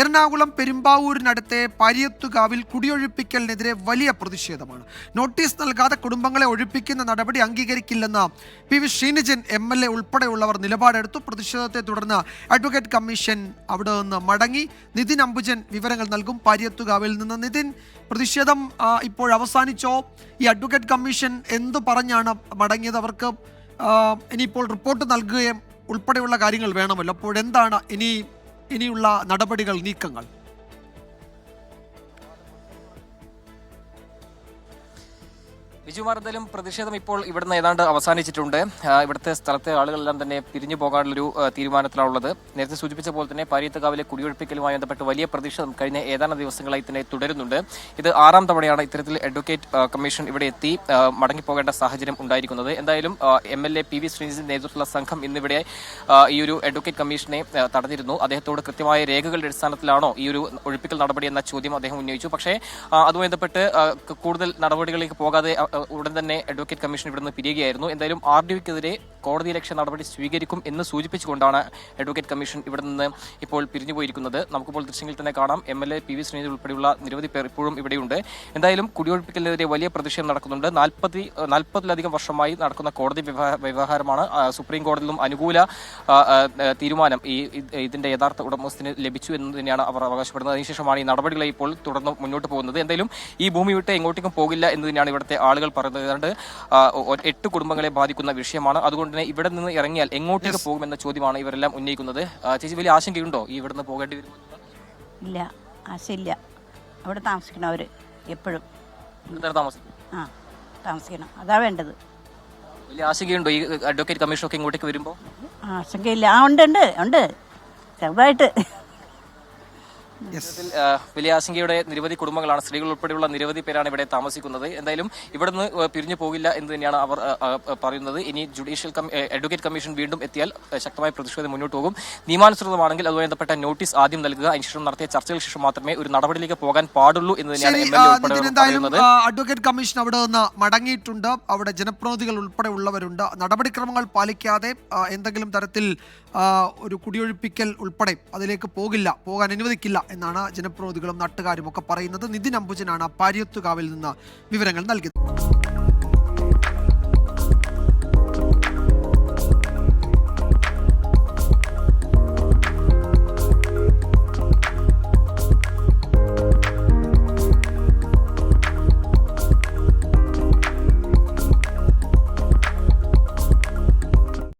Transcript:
എറണാകുളം പെരുമ്പാവൂരിനടുത്തെ പരിയത്തുകാവിൽ കുടിയൊഴിപ്പിക്കലിനെതിരെ വലിയ പ്രതിഷേധമാണ്. നോട്ടീസ് നൽകാതെ കുടുംബങ്ങളെ ഒഴിപ്പിക്കുന്ന നടപടി അംഗീകരിക്കില്ലെന്ന് P V Sreenijin M L A ഉൾപ്പെടെയുള്ളവർ നിലപാടെടുത്തു. പ്രതിഷേധത്തെ തുടർന്ന് അഡ്വക്കേറ്റ് കമ്മീഷൻ അവിടെ നിന്ന് മടങ്ങി. നിതിൻ അംബുജൻ വിവരങ്ങൾ നൽകും. പരിയത്തുകാവിൽ നിന്ന് നിതിൻ പ്രതിഷേധം ഇപ്പോൾ അവസാനിച്ചോ? ഈ അഡ്വക്കേറ്റ് കമ്മീഷൻ എന്തു പറഞ്ഞാണ് മടങ്ങിയത്? അവർക്ക് ഇനിയിപ്പോൾ റിപ്പോർട്ട് നൽകുകയും ഉൾപ്പെടെയുള്ള കാര്യങ്ങൾ വേണമല്ലോ. അപ്പോൾ എന്താണ് ഇനി ഇനിയുള്ള നടപടികൾ നീക്കങ്ങൾ. എന്തായാലും പ്രതിഷേധം ഇപ്പോൾ ഇവിടുന്ന് ഏതാണ്ട് അവസാനിച്ചിട്ടുണ്ട്. ഇവിടുത്തെ സ്ഥലത്തെ ആളുകളെല്ലാം തന്നെ പിരിഞ്ഞു പോകാനുള്ളൊരു തീരുമാനത്തിലാണുള്ളത്. നേരത്തെ സൂചിപ്പിച്ച പോലെ തന്നെ പാരിയത്തകാവിലെ കുടിയൊഴിപ്പിക്കലുമായി ബന്ധപ്പെട്ട് വലിയ പ്രതിഷേധം കഴിഞ്ഞ ഏതാനും ദിവസങ്ങളായി തന്നെ തുടരുന്നുണ്ട്. ഇത് ആറാം തവണയാണ് ഇത്തരത്തിൽ അഡ്വക്കേറ്റ് കമ്മീഷൻ ഇവിടെ എത്തി മടങ്ങിപ്പോകേണ്ട സാഹചര്യം ഉണ്ടായിരിക്കുന്നത്. എന്തായാലും M L A P V ശ്രീനിജിന്റെ നേതൃത്വത്തിലുള്ള സംഘം ഇന്നിവിടെ ഈ ഒരു അഡ്വക്കേറ്റ് കമ്മീഷനെ തടഞ്ഞിരുന്നു. അദ്ദേഹത്തോട് കൃത്യമായ രേഖകളുടെ അടിസ്ഥാനത്തിലാണോ ഈ ഒരു ഒഴിപ്പിക്കൽ നടപടി എന്ന ചോദ്യം അദ്ദേഹം ഉന്നയിച്ചു. പക്ഷേ അതുമായി ബന്ധപ്പെട്ട് കൂടുതൽ നടപടികളിലേക്ക് പോകാതെ ഉടൻ തന്നെ അഡ്വക്കേറ്റ് കമ്മീഷൻ ഇവിടുന്ന് പിരിയുകയായിരുന്നു. എന്തായാലും ആർ ഡി ഒക്കെതിരെ കോടതി ലക്ഷ്യ നടപടി സ്വീകരിക്കും എന്ന് സൂചിപ്പിച്ചുകൊണ്ടാണ് അഡ്വക്കേറ്റ് കമ്മീഷൻ ഇവിടെ നിന്ന് ഇപ്പോൾ പിരിഞ്ഞു പോയിരിക്കുന്നത് നമുക്കിപ്പോൾ ദൃശ്യങ്ങളിൽ തന്നെ കാണാം. M L A P V Sreenidhi ഉൾപ്പെടെയുള്ള നിരവധി പേർ ഇപ്പോഴും ഇവിടെയുണ്ട്. എന്തായാലും കുടിയൊഴിപ്പിക്കലിനെതിരെ വലിയ പ്രതിഷേധം നടക്കുന്നുണ്ട്. നാൽപ്പത്തി നാൽപ്പതിലധികം വർഷമായി നടക്കുന്ന കോടതി വ്യവഹാ- വ്യവഹാരമാണ് സുപ്രീം കോടതിയിലും അനുകൂല തീരുമാനം ഈ ഇതിന്റെ യഥാർത്ഥ ഉടമസ്ഥന് ലഭിച്ചു എന്ന് തന്നെയാണ് അവർ അവകാശപ്പെടുന്നത്. അതിനുശേഷമാണ് ഈ നടപടികളെ ഇപ്പോൾ തുടർന്ന് മുന്നോട്ട് പോകുന്നത്. എന്തായാലും ഈ ഭൂമി വിട്ട് എങ്ങോട്ടേക്കും പോകില്ല എന്ന് തന്നെയാണ് ഇവിടുത്തെ ആളുകൾ പറയുന്നത് ഏതാണ്ട് എട്ട് കുടുംബങ്ങളെ ബാധിക്കുന്ന വിഷയമാണ്. അതുകൊണ്ട് തന്നെ ഇവിടെ നിന്ന് ഇറങ്ങിയാൽ എങ്ങോട്ടേക്ക് പോകുമെന്ന ചോദ്യമാണ് ഇവരെല്ലാം ഉന്നയിക്കുന്നത്. ചേച്ചി വലിയ ആശങ്കയുണ്ടോ ഈ ഇവിടുന്ന് പോകേണ്ടി വരുമോ ഇല്ല ആശയില്ല. അവിടെ താമസിക്കണവർ എപ്പോഴും. എന്താണ് താമസം ആ താമസിക്കണം. അതാ വേണ്ടത്. വലിയ ആശങ്കയുണ്ടോ ഈ അഡ്വക്കേറ്റ് കമ്മീഷനൊക്കെ ഇങ്ങോട്ടേക്ക് വരുമ്പോൾ ആശങ്കയില്ല. ആ ഉണ്ട് ഉണ്ട് ഉണ്ട്. ചെറുതായിട്ട്. വലിയ ആശങ്കയുടെ നിരവധി കുടുംബങ്ങളാണ് സ്ത്രീകൾ ഉൾപ്പെടെയുള്ള നിരവധി പേരാണ് ഇവിടെ താമസിക്കുന്നത്. എന്തായാലും ഇവിടുന്ന് പിരിഞ്ഞു പോകില്ല എന്ന് തന്നെയാണ് അവർ പറയുന്നത്. ഇനി ജുഡീഷ്യൽ അഡ്വക്കേറ്റ് കമ്മീഷൻ വീണ്ടും എത്തിയാൽ ശക്തമായ പ്രതിഷേധം മുന്നോട്ട് പോകും. നിയമാനുസൃതമാണെങ്കിൽ അതുമായി ബന്ധപ്പെട്ട നോട്ടീസ് ആദ്യം നൽകുക. അതിനുശേഷം നടത്തിയ ചർച്ചകൾക്ക് ശേഷം മാത്രമേ ഒരു നടപടിയിലേക്ക് പോകാൻ പാടുള്ളൂ എന്ന് തന്നെയാണ് അഡ്വക്കേറ്റ് കമ്മീഷൻ അവിടെ നിന്ന് മടങ്ങിയിട്ടുണ്ട്. അവിടെ ജനപ്രതിനിധികൾ ഉൾപ്പെടെ ഉള്ളവരുണ്ട്. നടപടിക്രമങ്ങൾ പാലിക്കാതെ എന്തെങ്കിലും തരത്തിൽ ഒരു കുടിയൊഴിപ്പിക്കൽ ഉൾപ്പെടെ അതിലേക്ക് പോകില്ല പോകാൻ അനുവദിക്കില്ല എന്നാണ് ജനപ്രതിനിധികളും നാട്ടുകാരും ഒക്കെ പറയുന്നത്. നിതിൻ അംബുജനാണ് പാരിയത്തുകാവിൽ നിന്ന് വിവരങ്ങൾ നൽകിയത്.